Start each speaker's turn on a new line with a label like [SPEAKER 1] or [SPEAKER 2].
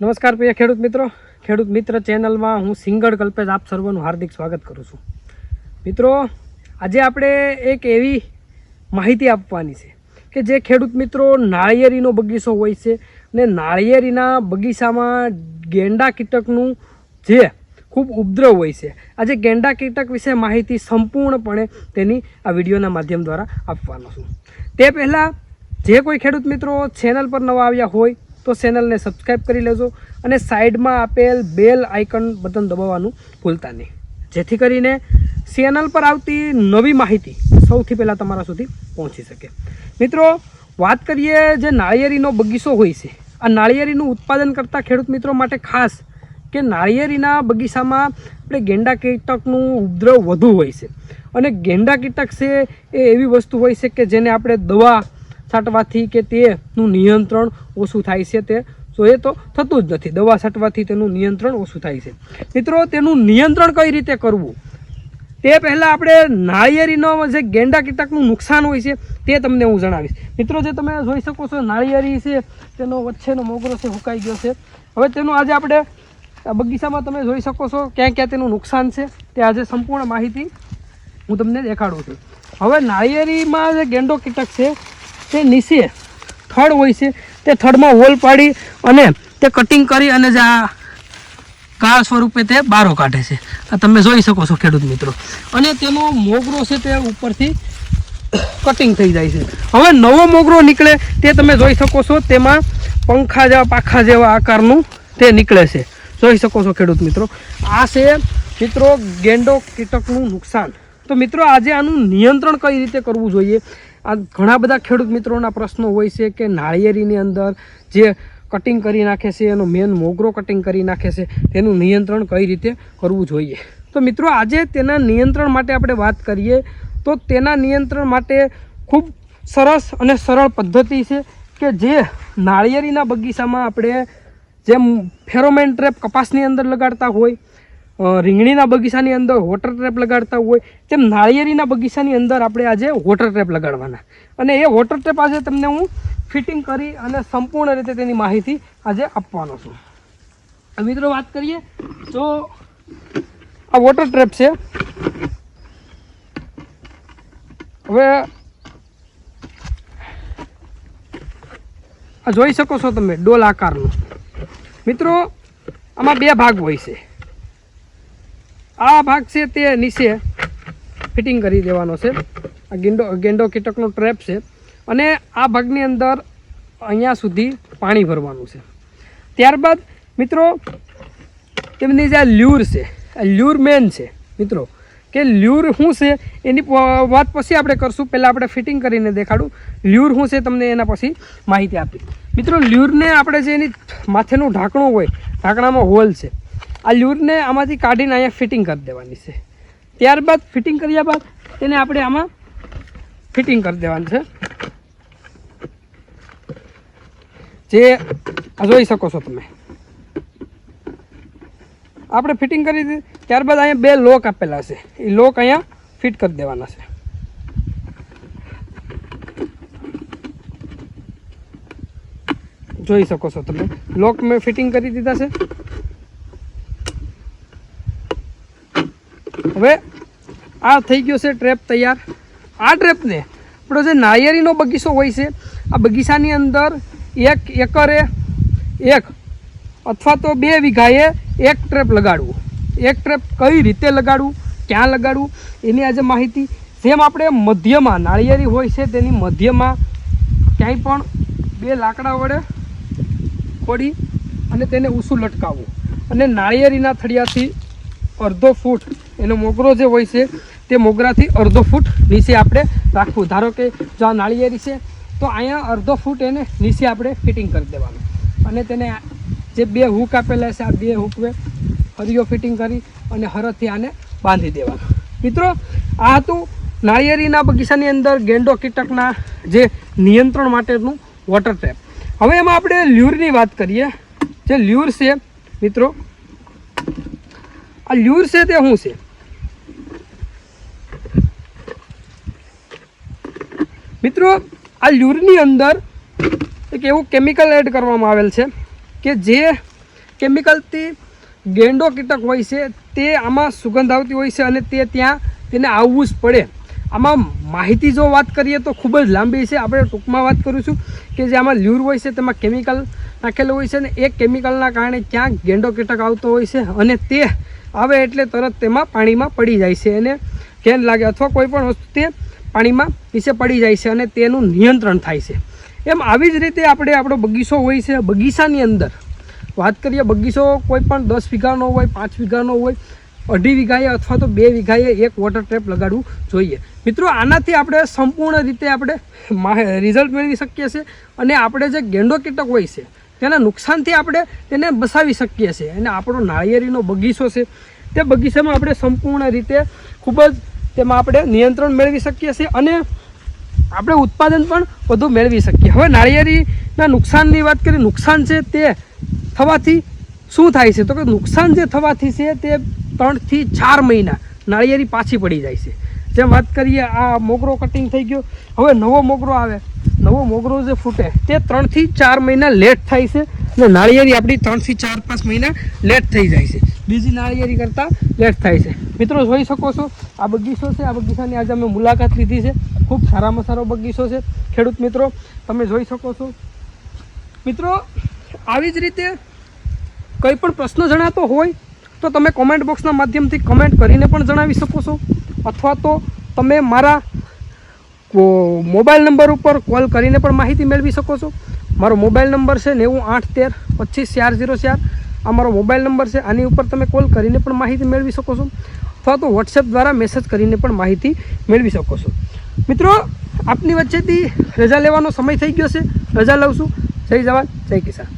[SPEAKER 1] નમસ્કાર પ્રિય ખેડૂત મિત્રો. ખેડૂત મિત્ર ચેનલમાં હું સિંગળ કલ્પેશ આપ સર્વનું હાર્દિક સ્વાગત કરું છું. મિત્રો, આજે આપણે એક એવી માહિતી આપવાની છે કે જે ખેડૂત મિત્રો નાળિયેરીનો બગીચો હોય છે ને નાળિયેરીના બગીચામાં ગેંડા કીટકનું જે ખૂબ ઉપદ્રવ હોય છે, આજે ગેંડા કીટક વિશે માહિતી સંપૂર્ણપણે તેની આ વિડીયોના માધ્યમ દ્વારા આપવાનો છું. તે પહેલાં જે કોઈ ખેડૂત મિત્રો ચેનલ પર નવા આવ્યા હોય તો ચેનલને સબસ્ક્રાઈબ કરી લેજો અને સાઈડમાં આપેલ બેલ આઇકન બટન દબાવવાનું ભૂલતા નહીં. જેથી કરીને ચેનલ પર આવતી નવી માહિતી સૌથી પહેલાં તમારા સુધી પહોંચી શકે. મિત્રો, વાત કરીએ જે નાળિયેરીનો બગીચો હોય છે. આ નાળિયેરીનું ઉત્પાદન કરતા ખેડૂત મિત્રો માટે ખાસ કે નાળિયેરીના બગીચામાં આપણે ગેંડા કીટકનું ઉપદ્રવ વધુ હોય છે. અને ગેંડા કીટક છે એ એવી વસ્તુ હોય છે કે જેને આપણે દવા છાંટવાથી કે તેનું નિયંત્રણ ઓછું થાય છે તે તો એ તો થતું જ નથી. દવા છાંટવાથી તેનું નિયંત્રણ ઓછું થાય છે. મિત્રો, તેનું નિયંત્રણ કઈ રીતે કરવું? તે પહેલાં આપણે નાળિયેરીનો જે ગેંડા કીટકનું નુકસાન હોય છે તે તમને હું જણાવીશ. મિત્રો, જે તમે જોઈ શકો છો, નાળિયેરી છે, તેનો વચ્ચેનો મોગરો છે, હુકાઈ ગયો છે. હવે તેનું આજે આપણે બગીચામાં તમે જોઈ શકો છો ક્યાં ક્યાં તેનું નુકસાન છે તે આજે સંપૂર્ણ માહિતી હું તમને દેખાડું છું. હવે નાળિયેરીમાં જે ગેંડો કીટક છે તે નીચે થડ હોય છે. તે થડમાં હોલ પાડી અને તે કટિંગ કરી અને જે આ કાળ સ્વરૂપે તે બારો કાઢે છે. આ તમે જોઈ શકો છો ખેડૂત મિત્રો. અને તેનો મોગરો છે તે ઉપરથી કટિંગ થઈ જાય છે. હવે નવો મોગરો નીકળે તે તમે જોઈ શકો છો. તેમાં પંખા જેવા, પાખા જેવા આકારનું તે નીકળે છે. જોઈ શકો છો ખેડૂત મિત્રો. આ છે મિત્રો ગેંડો કીટકનું નુકસાન. તો મિત્રો આજે આનું નિયંત્રણ કઈ રીતે કરવું જોઈએ? આ ઘણા બધા ખેડૂત મિત્રોના પ્રશ્નો હોય છે કે નાળિયેરીની અંદર જે કટિંગ કરી નાખે છે, એનો મેન મોગરો કટિંગ કરી નાખે છે, તેનું નિયંત્રણ કઈ રીતે કરવું જોઈએ? તો મિત્રો, આજે તેના નિયંત્રણ માટે આપણે વાત કરીએ તો તેના નિયંત્રણ માટે ખૂબ સરસ અને સરળ પદ્ધતિ છે કે જે નાળિયેરીના બગીચામાં આપણે જેમ ફેરોમેન ટ્રેપ કપાસની અંદર લગાડતા હોય રીંગણીના બગીચાની અંદર વોટર ટ્રેપ લગાડતા હોય તેમ નાળિયેરીના બગીચાની અંદર આપણે આજે વોટર ટ્રેપ લગાડવાના. અને એ વોટર ટ્રેપ આજે તમને હું ફિટિંગ કરી અને સંપૂર્ણ રીતે તેની માહિતી આજે આપવાનો છું. મિત્રો વાત કરીએ, તો આ વોટર ટ્રેપ છે. હવે આ જોઈ શકો છો તમે, ડોલ આકારનું. મિત્રો, આમાં બે ભાગ હોય છે. આ ભાગ છે તે નીચે ફિટિંગ કરી દેવાનો છે. આ ગેંડો ગેંડો કીટકનો ટ્રેપ છે. અને આ ભાગની અંદર અહીંયા સુધી પાણી ભરવાનું છે. ત્યારબાદ મિત્રો, તેમની જે આ લ્યુર છે, આ લ્યુર મેન છે, મિત્રો, કે લ્યુર શું છે એની વાત પછી આપણે કરશું. પહેલાં આપણે ફિટિંગ કરીને દેખાડું. લ્યુર શું છે તમને એના પછી માહિતી આપી મિત્રો, લ્યુરને આપણે જે એની માથેનું ઢાંકણું હોય, ઢાંકણામાં હોલ છે. આ લ્યુરને આમાંથી કાઢીને અહીંયા ફિટિંગ કરી દેવાની છે. ત્યારબાદ ફિટિંગ કર્યા બાદ તેને આપણે આમાં ફિટિંગ કરી દેવાનું છે. જે જોઈ શકો છો તમે. આપણે ફિટિંગ કરી દીધી ત્યારબાદ અહીંયા બે લોક આપેલા છે. એ લોક અહીંયા ફિટ કરી દેવાના છે. જોઈ શકો છો તમે. લોક મેં ફિટિંગ કરી દીધા છે. હવે આ થઈ ગયો છે ટ્રેપ તૈયાર. આ ટ્રેપને આપણો જે નાળિયેરીનો બગીચો હોય છે, આ બગીચાની અંદર એક એકરે એક અથવા તો બે વીઘાએ એક ટ્રેપ લગાડવું. એક ટ્રેપ કઈ રીતે લગાડવું, ક્યાં લગાડવું, એની આજે માહિતી. જેમ આપણે મધ્યમાં નાળિયેરી હોય છે, તેની મધ્યમાં ક્યાંય પણ બે લાકડા વડે ખોડી અને તેને ઊંચું લટકાવવું. અને નાળિયેરીના થળિયાથી અડધો ફૂટ એનો મોગરો જે હોય છે, તે મોગરાથી અડધો ફૂટ નીચે આપણે રાખવું. ધારો કે જો આ નાળિયેરી છે, તો અહીંયા અડધો ફૂટ એને નીચે આપણે ફિટિંગ કરી દેવાનું. અને તેને જે બે હૂક આપેલા છે, આ બે હૂકવે હરિયો ફિટિંગ કરી અને હરથી આને બાંધી દેવાનું. મિત્રો, આ હતું નાળિયેરીના બગીચાની અંદર ગેંડો કીટકના જે નિયંત્રણ માટેનું વોટર ટેપ હવે એમાં આપણે લ્યુરની વાત કરીએ. જે લ્યુર છે, મિત્રો, આ લ્યુર છે તે શું છે? મિત્રો, આ લ્યુરની અંદર એક એવું કેમિકલ એડ કરવામાં આવેલ છે કે જે કેમિકલથી ગેંડો કીટક હોય છે, તે આમાં સુગંધ આવતી હોય છે અને તે ત્યાં તેને આવવું જ પડે. આમાં માહિતી જો વાત કરીએ તો ખૂબ જ લાંબી છે. આપણે ટૂંકમાં વાત કરીશું કે જે આમાં લ્યુર હોય છે, તેમાં કેમિકલ નાખેલું હોય છે અને એ કેમિકલના કારણે ક્યાંક ગેંડો કીટક આવતો હોય છે અને તે આવે એટલે તરત તેમાં પાણીમાં પડી જાય છે. અને ઘેન લાગે અથવા કોઈ પણ વસ્તુ તે પાણીમાં નીચે પડી જાય છે અને તેનું નિયંત્રણ થાય છે. એમ આવી જ રીતે આપણે આપણો બગીચો હોય છે, બગીચાની અંદર. વાત કરીએ બગીચો કોઈ પણ દસ વીઘાનો હોય, પાંચ વીઘાનો હોય, અઢી વીઘાએ અથવા તો બે વીઘાએ એક વોટર ટેપ લગાડવું જોઈએ. મિત્રો, આનાથી આપણે સંપૂર્ણ રીતે આપણે રિઝલ્ટ મેળવી શકીએ છીએ અને આપણે જે ગેંડો કીટક હોય છે, તેના નુકસાનથી આપણે તેને બસાવી શકીએ છીએ. અને આપણો નાળિયેરીનો બગીચો છે, તે બગીચામાં આપણે સંપૂર્ણ રીતે ખૂબ જ તેમાં આપણે નિયંત્રણ મેળવી શકીએ છીએ અને આપણે ઉત્પાદન પણ વધુ મેળવી શકીએ. હવે નાળિયેરીના નુકસાનની વાત કરીએ, નુકસાન છે તે થવાથી શું થાય છે? તો કે નુકસાન જે થવાથી છે તે ત્રણથી ચાર મહિના નાળિયેરી પાછી પડી જાય છે. જેમ વાત કરીએ, આ મોગરો કટિંગ થઈ ગયો. હવે નવો મોગરો આવે. નવો મોગરો જે ફૂટે તે ત્રણથી ચાર મહિના લેટ થાય છે. અને નાળિયેરી આપણી ત્રણથી ચાર પાંચ મહિના લેટ થઈ જાય છે. બીજી નાળિયેરી કરતાં લેટ થાય છે. મિત્રો જોઈ શકો છો, આ બગીચો છે, આ બગીચાની આજે અમે મુલાકાત લીધી છે. ખૂબ સારામાં સારો બગીચો છે. ખેડૂત મિત્રો, તમે જોઈ શકો છો. મિત્રો, આવી જ રીતે કંઈ પણ પ્રશ્ન જણાતો હોય, તો તમે કોમેન્ટ બોક્સના માધ્યમથી કમેન્ટ કરીને પણ જણાવી શકો છો. અથવા તો તમે મારા મોબાઈલ નંબર ઉપર કોલ કરીને પણ માહિતી મેળવી શકો છો. મારો મોબાઈલ નંબર છે નેવું આઠ તેર પચીસ ચાર ઝીરો ચાર. આ મારો મોબાઈલ નંબર છે. આની ઉપર તમે કોલ કરીને પણ માહિતી મેળવી શકો છો. અથવા તો વોટ્સએપ દ્વારા મેસેજ કરીને પણ માહિતી મેળવી શકો છો. મિત્રો, આપની વચ્ચેથી રજા લેવાનો સમય થઈ ગયો છે. રજા લઉં છું. જય જવાન, જય કિસાન.